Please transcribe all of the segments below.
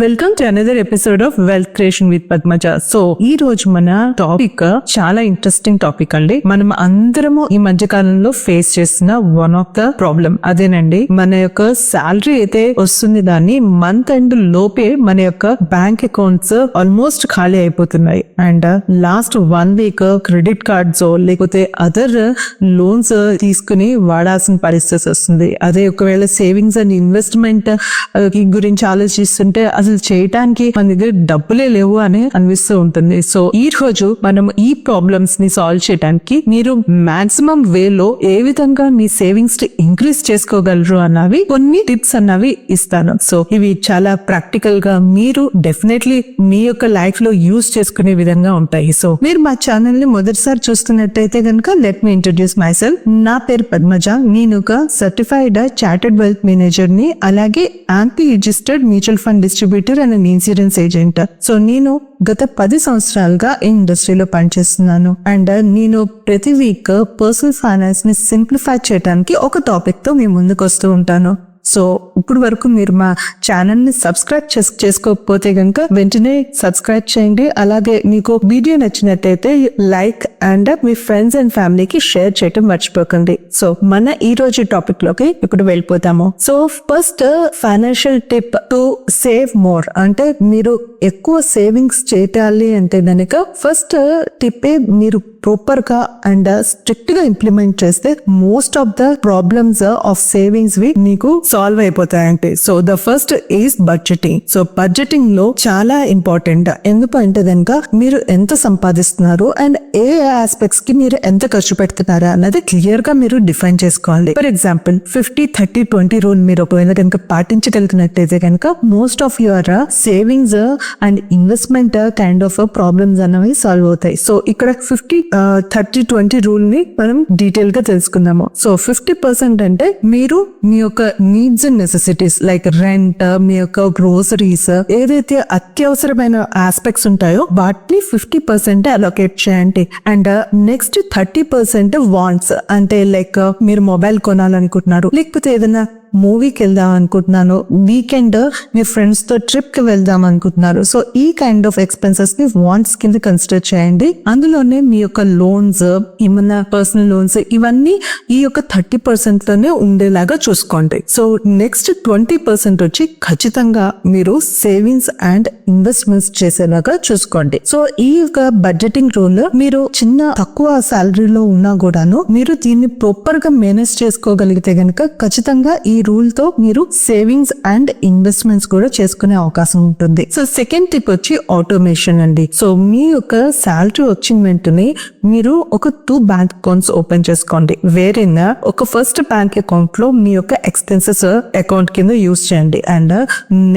Welcome to another episode of wealth creation with Padmaja so ఈ రోజు మన topic చాలా ఇంట్రెస్టింగ్ టాపిక్ అండి. మనం అందరము ఈ మధ్య కాలంలో ఫేస్ చేసిన వన్ ఆఫ్ ద ప్రాబ్లం అదేనండి. మన యొక్క శాలరీ అయితే వస్తుంది దాన్ని మంత్ అండ్ లోపే మన యొక్క బ్యాంక్ అకౌంట్స్ ఆల్మోస్ట్ ఖాళీ అయిపోతున్నాయి. And last one week credit cards లేకపోతే అదర్ లోన్స్ తీసుకుని వాడాల్సిన పరిస్థితి వస్తుంది. అదే ఒకవేళ సేవింగ్స్ అండ్ ఇన్వెస్ట్మెంట్ గురించి ఆలోచిస్తుంటే అసలు చేయటానికి మన దగ్గర డబ్బులే లేవు అని అనిపిస్తూ ఉంటుంది. సో ఈ రోజు మనం ఈ ప్రాబ్లమ్స్ని సాల్వ్ చేయడానికి మీరు మాక్సిమం వేలో ఏ విధంగా మీ సేవింగ్స్ ఇంక్రీజ్ చేసుకోగలరు అన్నవి కొన్ని టిప్స్ అన్నవి ఇస్తాను. సో ఇవి చాలా ప్రాక్టికల్గా మీరు డెఫినెట్లీ మీ యొక్క లైఫ్లో యూజ్ చేసుకునే విధంగా ఉంటాయి. సో మీరు మా ఛానల్ని మొదటిసారి చూస్తున్నట్టయితే కనుక let me introduce my self నా పేరు పద్మజ. నేను ఒక సర్టిఫైడ్ చార్టెడ్ వెల్త్ మేనేజర్ని అలాగే AMFI registered mutual fund distributor and insurance agent so నేను గత పది సంవత్సరాలుగా ఈ ఇండస్ట్రీలో పనిచేస్తున్నాను. అండ్ నేను ప్రతి వీక్ పర్సనల్ ఫైనాన్స్ని సింప్లిఫై చేయడానికి ఒక టాపిక్తో మీ ముందుకు వస్తూ ఉంటాను. సో ఇప్పుడు వరకు మీరు మా ఛానల్ని సబ్స్క్రైబ్ చేస్ చేసుకోకపోతే కనుక వెంటనే సబ్స్క్రైబ్ చేయండి. అలాగే మీకు వీడియో నచ్చినట్టయితే లైక్ అండ్ మీ ఫ్రెండ్స్ అండ్ ఫ్యామిలీకి షేర్ చేయటం మర్చిపోకండి. సో మన ఈ రోజు టాపిక్లోకి ఇప్పుడు వెళ్ళిపోతాము. So first financial tip to save more. అంటే మీరు ఎక్కువ సేవింగ్స్ చేయాలి అంటే కనుక ఫస్ట్ టిప్పే మీరు ప్రాపర్గా అండ్ స్ట్రిక్ట్గా ఇంప్లిమెంట్ చేస్తే most of the problems of savings we నీకు solve అయిపోతాయంటే so the first is budgeting so బడ్జెటింగ్లో చాలా ఇంపార్టెంట్ ఎందుకంటే కనుక మీరు ఎంత సంపాదిస్తున్నారు అండ్ ఏ ఆస్పెక్ట్స్కి మీరు ఎంత ఖర్చు పెడుతున్నారా అన్నది క్లియర్గా మీరు డిఫైన్ చేసుకోవాలి for example fifty thirty twenty rule మీరు ఒకవేళ కనుక పాటించగలిగినట్టయితే కనుక most of your savings and investment kind of problems అనేవి సాల్వ్ అవుతాయి. సో ఇక్కడ ఫిఫ్టీ థర్టీ ట్వంటీ రూల్ని మనం డీటెయిల్గా తెలుసుకుందాము. సో ఫిఫ్టీ పర్సెంట్ అంటే మీరు మీ యొక్క needs and necessities like rent మీ యొక్క గ్రోసరీస్ ఏదైతే అత్యవసరమైన ఆస్పెక్ట్స్ ఉంటాయో వాటిని ఫిఫ్టీ పర్సెంట్ అలొకేట్ చేయండి. And next thirty percent wants అంటే లైక్ మీరు మొబైల్ కొనాలనుకుంటున్నారు లేకపోతే ఏదైనా మూవీకి వెళ్దాం అనుకుంటున్నాను. వీకెండ్ మీ ఫ్రెండ్స్తో ట్రిప్కి వెళ్దాం అనుకుంటున్నారు. సో ఈ కైండ్ ఆఫ్ ఎక్స్పెన్సెస్ని వాంట్స్ కింద కన్సిడర్ చేయండి. అందులోనే మీ యొక్క లోన్స్ ఏమన్నా పర్సనల్ లోన్స్ ఇవన్నీ ఈ యొక్క థర్టీ పర్సెంట్లోనే ఉండేలాగా చూసుకోండి. సో నెక్స్ట్ ట్వంటీ పర్సెంట్ వచ్చి ఖచ్చితంగా మీరు సేవింగ్స్ అండ్ ఇన్వెస్ట్మెంట్స్ చేసేలాగా చూసుకోండి. సో ఈ యొక్క బడ్జెటింగ్ రూల్ మీరు చిన్న తక్కువ సాలరీలో ఉన్నా కూడాను మీరు దీన్ని ప్రాపర్గా మేనేజ్ చేసుకోగలిగితే గనుక ఖచ్చితంగా ఈ రూల్తో మీరు సేవింగ్స్ అండ్ ఇన్వెస్ట్మెంట్స్ కూడా చేసుకునే అవకాశం ఉంటుంది. సో సెకండ్ టిప్ వచ్చి ఆటోమేషన్ అండి. సో మీ యొక్క శాలరీ వచ్చిన వెంటనే మీరు ఒక టూ బ్యాంక్ అకౌంట్స్ ఓపెన్ చేసుకోండి. వేరేనా ఒక ఫస్ట్ బ్యాంక్ అకౌంట్లో మీ యొక్క ఎక్స్పెన్సెస్ అకౌంట్ కింద యూస్ చేయండి. And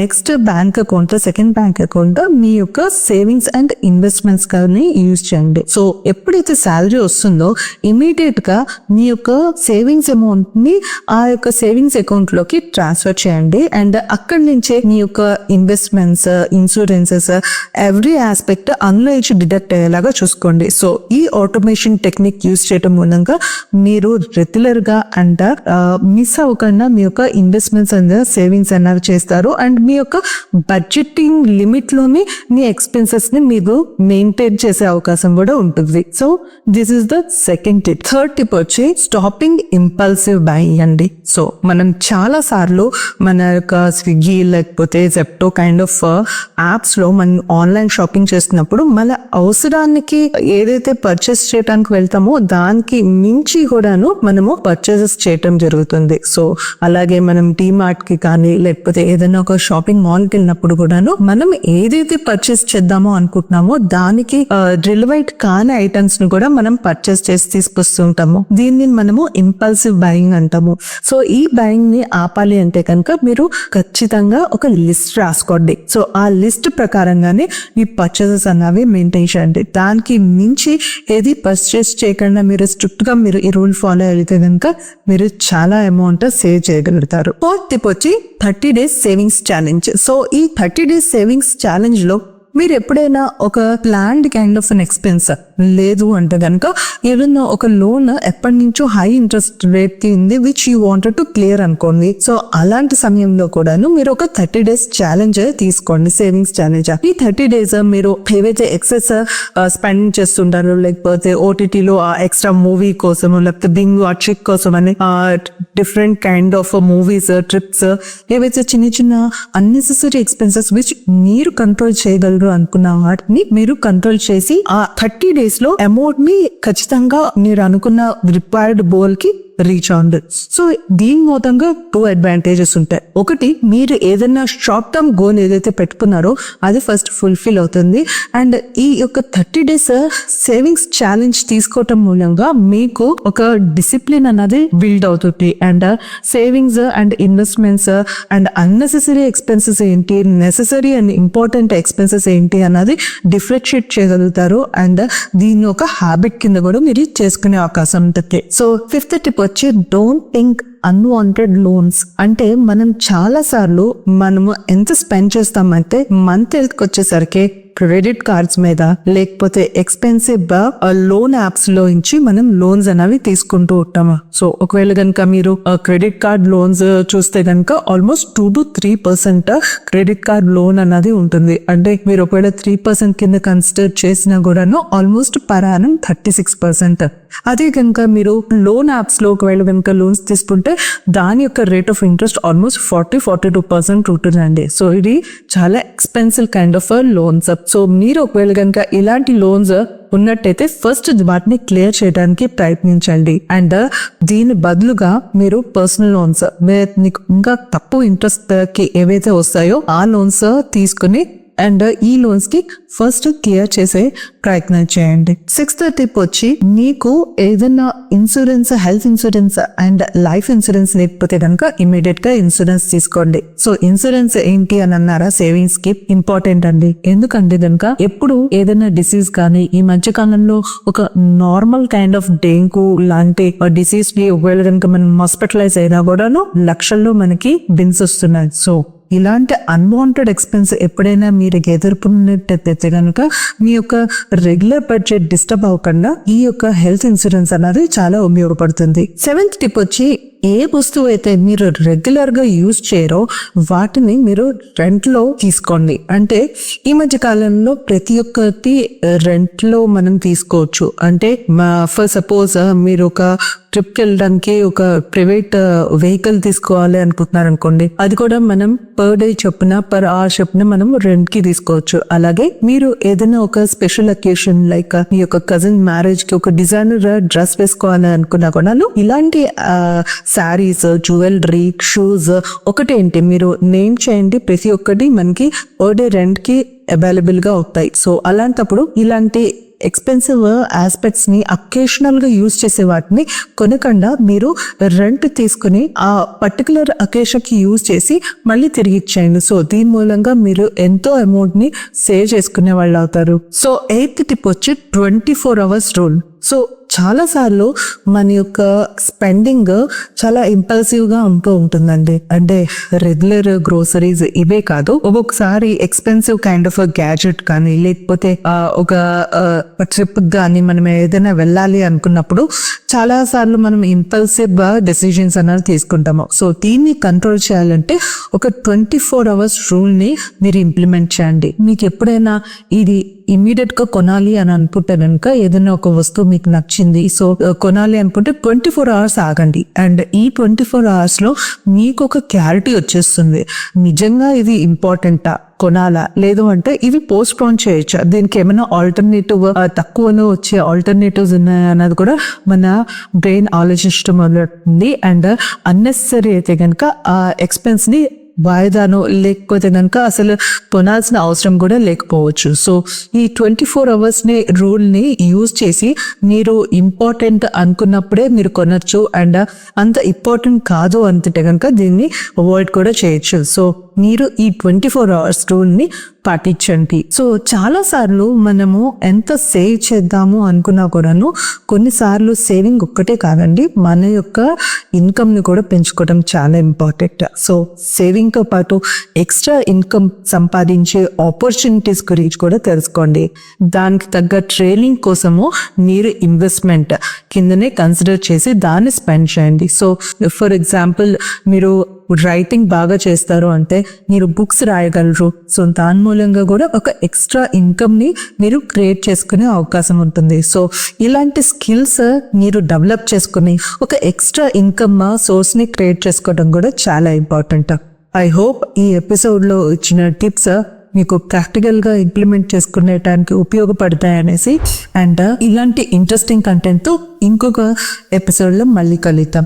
next bank account second bank account మీ యొక్క సేవింగ్స్ అండ్ ఇన్వెస్ట్మెంట్స్ కానీ యూస్ చేయండి. సో ఎప్పుడైతే శాలరీ వస్తుందో ఇమీడియట్గా మీ యొక్క సేవింగ్స్ అమౌంట్ని ఆ యొక్క సేవింగ్స్ అకౌంట్ లోకి ట్రాన్స్ఫర్ చేయండి. అండ్ అక్కడి నుంచే మీ యొక్క ఇన్వెస్ట్మెంట్స్ ఇన్సూరెన్సెస్ ఎవ్రీ ఆస్పెక్ట్ అందులో ఇచ్చి డిడక్ట్ అయ్యేలాగా చూసుకోండి. సో ఈ ఆటోమేషన్ టెక్నిక్ యూస్ చేయడం మూలంగా మీరు రెగ్యులర్గా అండ్ మిస్ అవ్వకుండా మీ యొక్క ఇన్వెస్ట్మెంట్స్ అండ్ సేవింగ్స్ అన్నవి చేస్తారు. అండ్ మీ యొక్క బడ్జెటింగ్ లిమిట్లోనే మీ ఎక్స్పెన్సెస్ని మీరు మెయింటైన్ చేసే అవకాశం కూడా ఉంటుంది. So this is the second tip. Third tip వచ్చి స్టాపింగ్ ఇంపల్సివ్ బై అండి. సో మనం చాలా సార్లు మన యొక్క స్విగ్గీ లేకపోతే జెప్టో కైండ్ ఆఫ్ యాప్స్లో మనం ఆన్లైన్ షాపింగ్ చేస్తున్నప్పుడు మన అవసరానికి ఏదైతే పర్చేస్ చేయడానికి వెళ్తామో దానికి మించి కూడాను మనము పర్చేసెస్ చేయటం జరుగుతుంది. సో అలాగే మనం మార్ట్కి కానీ లేకపోతే ఏదైనా ఒక షాపింగ్ మాల్కి వెళ్ళినప్పుడు కూడాను మనం ఏదైతే పర్చేస్ చేద్దామో అనుకుంటున్నామో దానికి uh, రిలవైట్ కాని ఐటమ్స్ని కూడా మనం పర్చేస్ చేసి తీసుకొస్తుంటాము. దీన్ని మనము ఇంపల్సివ్ బయింగ్ అంటాము. సో ఈ బయింగ్ ని ఆపాలి అంటే కనుక మీరు ఖచ్చితంగా ఒక లిస్ట్ రాసుకోండి. సో ఆ లిస్ట్ ప్రకారంగానే మీ పర్చేసెస్ అన్నవి మెయింటైన్ చేయండి. దానికి మించి ఏది పర్చేస్ చేయకుండా మీరు స్ట్రిక్ట్గా మీరు ఈ రూల్ ఫాలో అయితే కనుక మీరు చాలా అమౌంట్ సేవ్ చేయగలుగుతారు. ఫోర్త్ టిప్ వచ్చి thirty days savings challenge so ఈ థర్టీ డేస్ సేవింగ్స్ ఛాలెంజ్లో మీరు ఎప్పుడైనా ఒక planned kind of an expense లేదు అంటే కనుక ఏదైనా ఒక లోన్ ఎప్పటి నుంచో హై ఇంట్రెస్ట్ రేట్కి ఉంది which you wanted to clear అనుకోండి. సో అలాంటి సమయంలో కూడాను మీరు ఒక థర్టీ డేస్ ఛాలెంజ్ తీసుకోండి సేవింగ్స్ ఛాలెంజ్ ఈ థర్టీ డేస్ మీరు ఏవైతే ఎక్సెస్ స్పెండ్ uh, చేస్తుంటారో లేకపోతే ఓటీటీలో ఆ ఎక్స్ట్రా మూవీ కోసం లేకపోతే బింగ్ ఆ ట్రిక్ కోసం అని different kind of movies trips ఏవైతే చిన్న చిన్న అన్నెసెసరీ ఎక్స్పెన్సెస్ విచ్ మీరు కంట్రోల్ చేయగలరు అనుకున్న వాటిని మీరు కంట్రోల్ చేసి ఆ థర్టీ డేస్ లో అమౌంట్ని ఖచ్చితంగా మీరు అనుకున్న రిక్వైర్డ్ బోల్కి రీచ్ అవుంది సో దీని మూలంగా టూ అడ్వాంటేజెస్ ఉంటాయి. ఒకటి మీరు ఏదైనా షార్ట్ టర్మ్ గోల్ ఏదైతే పెట్టుకున్నారో అది ఫస్ట్ ఫుల్ఫిల్ అవుతుంది. అండ్ ఈ యొక్క థర్టీ డేస్ సేవింగ్స్ ఛాలెంజ్ తీసుకోవటం మూలంగా మీకు ఒక డిసిప్లిన్ అన్నది బిల్డ్ అవుతుంది. And savings and investments and unnecessary expenses ఏంటి నెససరీ అండ్ ఇంపార్టెంట్ ఎక్స్పెన్సెస్ ఏంటి అన్నది డిఫరెన్షియేట్ చేయగలుగుతారు. అండ్ దీన్ని ఒక హ్యాబిట్ కింద కూడా మీరు చేసుకునే అవకాశం ఉంటుంది. సో ఫిఫ్త్ టిప్ వచ్చి డోంట్ థింక్ అన్వాంటెడ్ లోన్స్ అంటే మనం చాలా సార్లు మనము ఎంత స్పెండ్ చేస్తామంటే మంత్ హెల్త్కి వచ్చేసరికి క్రెడిట్ కార్డ్స్ మీద లేకపోతే ఎక్స్పెన్సివ్ లోన్ యాప్స్లో నుంచి మనం లోన్స్ అనేవి తీసుకుంటూ ఉంటాము. సో ఒకవేళ కనుక మీరు క్రెడిట్ కార్డ్ లోన్స్ చూస్తే కనుక almost two to three percent credit card loan అన్నది ఉంటుంది. అంటే మీరు ఒకవేళ త్రీ పర్సెంట్ కింద కన్సిడర్ చేసినా కూడాను almost per thirty six percent. అదే కనుక మీరు లోన్ యాప్స్లో ఒకవేళ కనుక లోన్స్ తీసుకుంటే దాని యొక్క rate of interest almost forty forty two percent ఉంటుందండి. సో ఇది చాలా expensive kind of loans. So మీరు ఒకవేళ కనుక ఇలాంటి లోన్స్ ఉన్నట్టయితే ఫస్ట్ వాటిని క్లియర్ చేయడానికి ప్రయత్నించండి. అండ్ దీని బదులుగా మీరు పర్సనల్ లోన్స్ మీకు ఇంకా తక్కువ ఇంట్రెస్ట్కి ఏవైతే వస్తాయో ఆ లోన్స్ తీసుకుని అండ్ ఈ లోన్స్కి ఫస్ట్ క్లియర్ చేసే ప్రయత్నం చేయండి. సిక్స్త్ టిప్ వచ్చి మీకు ఏదైనా insurance health insurance and life insurance లేకపోతే కనుక ఇమీడియట్గా ఇన్సూరెన్స్ తీసుకోండి. సో ఇన్సూరెన్స్ ఏంటి అని అన్నారా? సేవింగ్స్కి ఇంపార్టెంట్ అండి. ఎందుకంటే కనుక ఎప్పుడు ఏదైనా డిసీజ్ కానీ ఈ మధ్య కాలంలో ఒక నార్మల్ కైండ్ ఆఫ్ డెంగ్యూ లాంటి డిసీజ్కి ఒకవేళ కనుక మనం హాస్పిటలైజ్ అయినా కూడాను లక్షల్లో మనకి బిన్స్ వస్తున్నాయి. సో ఇలాంటి అన్వాంటెడ్ ఎక్స్పెన్స్ ఎప్పుడైనా మీరు ఎదుర్కొన్నట్టయితే కనుక మీ యొక్క రెగ్యులర్ బడ్జెట్ డిస్టర్బ్ అవ్వకుండా ఈ యొక్క హెల్త్ ఇన్సూరెన్స్ అనేది చాలా ఉపయోగపడుతుంది. సెవెంత్ టిప్ వచ్చి ఏ వస్తువు అయితే మీరు రెగ్యులర్గా యూజ్ చేయరో వాటిని మీరు రెంట్లో తీసుకోండి. అంటే ఈ మధ్య కాలంలో ప్రతి ఒక్కటి రెంట్లో మనం తీసుకోవచ్చు. అంటే ఫర్ సపోజ్ మీరు ఒక ట్రిప్కి వెళ్ళడానికి ఒక ప్రైవేట్ వెహికల్ తీసుకోవాలి అనుకుంటున్నారు అనుకోండి అది కూడా మనం పర్ డే చొప్పున పర్ అవర్ చొప్పున మనం రెంట్కి తీసుకోవచ్చు. అలాగే మీరు ఏదైనా ఒక స్పెషల్ అకేషన్ లైక్ మీ యొక్క కజిన్ మ్యారేజ్కి ఒక డిజైనర్ డ్రెస్ వేసుకోవాలి అనుకున్నా కూడా ఇలాంటి శారీస్ జ్యువెలరీ షూస్ ఒకటేంటి మీరు నేమ్ చేయండి ప్రతి ఒక్కటి మనకి పర్ డే రెంట్కి అవైలబుల్గా అవుతాయి. సో అలాంటప్పుడు ఇలాంటి ఎక్స్పెన్సివ్ ఆస్పెక్ట్స్ని అకేషనల్గా యూజ్ చేసే వాటిని కొనకుండా మీరు రెంట్ తీసుకుని ఆ పర్టికులర్ అకేషన్కి యూజ్ చేసి మళ్ళీ తిరిగి ఇచ్చేయండి. సో దీని మూలంగా మీరు ఎంతో అమౌంట్ని సేవ్ చేసుకునే వాళ్ళు అవుతారు. సో ఎయిత్ టిప్ వచ్చి twenty four hours rule so చాలా సార్లు మన యొక్క స్పెండింగ్ చాలా ఇంపల్సివ్గా ఉంటూ ఉంటుందండి. అంటే రెగ్యులర్ గ్రోసరీస్ ఇవే కాదు ఒక్కొక్కసారి ఎక్స్పెన్సివ్ కైండ్ ఆఫ్ గ్యాడ్జెట్ కానీ లేకపోతే ఒక ట్రిప్ కానీ మనం ఏదైనా వెళ్ళాలి అనుకున్నప్పుడు చాలా సార్లు మనం ఇంపల్సివ్ డెసిషన్స్ అనేది తీసుకుంటాము. సో దీన్ని కంట్రోల్ చేయాలంటే ఒక ట్వంటీ ఫోర్ అవర్స్ రూల్ని మీరు ఇంప్లిమెంట్ చేయండి. మీకు ఎప్పుడైనా ఇది ఇమీడియట్గా కొనాలి అని అనుకుంటే కనుక ఏదైనా ఒక వస్తువు మీకు వచ్చింది సో కొనాలి అనుకుంటే ట్వంటీ ఫోర్ అవర్స్ ఆగండి. అండ్ ఈ ట్వంటీ ఫోర్ అవర్స్లో మీకు ఒక క్లారిటీ వచ్చేస్తుంది. నిజంగా ఇది ఇంపార్టెంటా? కొనాలా? లేదు అంటే ఇవి పోస్ట్ పోన్ చేయొచ్చు? దీనికి ఏమైనా ఆల్టర్నేటివ్ తక్కువలో వచ్చే ఆల్టర్నేటివ్స్ ఉన్నాయా అన్నది కూడా మన బ్రెయిన్ ఆలోచించడం మొదలవుతుంది అండ్ అన్నెసరీ అయితే కనుక ఆ ఎక్స్పెన్స్ని వాయిదాను లేకపోతే కనుక అసలు కొనాల్సిన అవసరం కూడా లేకపోవచ్చు. సో ఈ ట్వంటీ ఫోర్ అవర్స్ని రూల్ని యూజ్ చేసి మీరు ఇంపార్టెంట్ అనుకున్నప్పుడే మీరు కొనచ్చు అండ్ అంత ఇంపార్టెంట్ కాదు అంతుంటే కనుక దీన్ని అవాయిడ్ కూడా చేయొచ్చు. సో మీరు ఈ ట్వంటీ ఫోర్ అవర్స్ రూల్ని పాటించండి. సో చాలా సార్లు మనము ఎంత సేవ్ చేద్దాము అనుకున్నా కూడాను కొన్నిసార్లు సేవింగ్ ఒక్కటే కాదండి మన యొక్క ఇన్కమ్ని కూడా పెంచుకోవడం చాలా ఇంపార్టెంట్. సో సేవింగ్తో పాటు ఎక్స్ట్రా ఇన్కమ్ సంపాదించే ఆపర్చునిటీస్ గురించి కూడా తెలుసుకోండి. దానికి తగ్గ ట్రైనింగ్ కోసము మీరు ఇన్వెస్ట్మెంట్ కిందనే కన్సిడర్ చేసి దాన్ని స్పెండ్ చేయండి. సో ఫర్ ఎగ్జాంపుల్ మీరు ఇప్పుడు రైటింగ్ బాగా చేస్తారు అంటే మీరు బుక్స్ రాయగలరు. సో దాని మూలంగా కూడా ఒక ఎక్స్ట్రా ఇన్కమ్ని మీరు క్రియేట్ చేసుకునే అవకాశం ఉంటుంది. సో ఇలాంటి స్కిల్స్ మీరు డెవలప్ చేసుకుని ఒక ఎక్స్ట్రా ఇన్కమ్ సోర్స్ని క్రియేట్ చేసుకోవడం కూడా చాలా ఇంపార్టెంట్ ఐ హోప్ ఈ ఎపిసోడ్లో ఇచ్చిన టిప్స్ మీకు ప్రాక్టికల్గా ఇంప్లిమెంట్ చేసుకునేటానికి ఉపయోగపడతాయి అనేసి. అండ్ ఇలాంటి ఇంట్రెస్టింగ్ కంటెంట్తో ఇంకొక ఎపిసోడ్లో మళ్ళీ కలుద్దాం.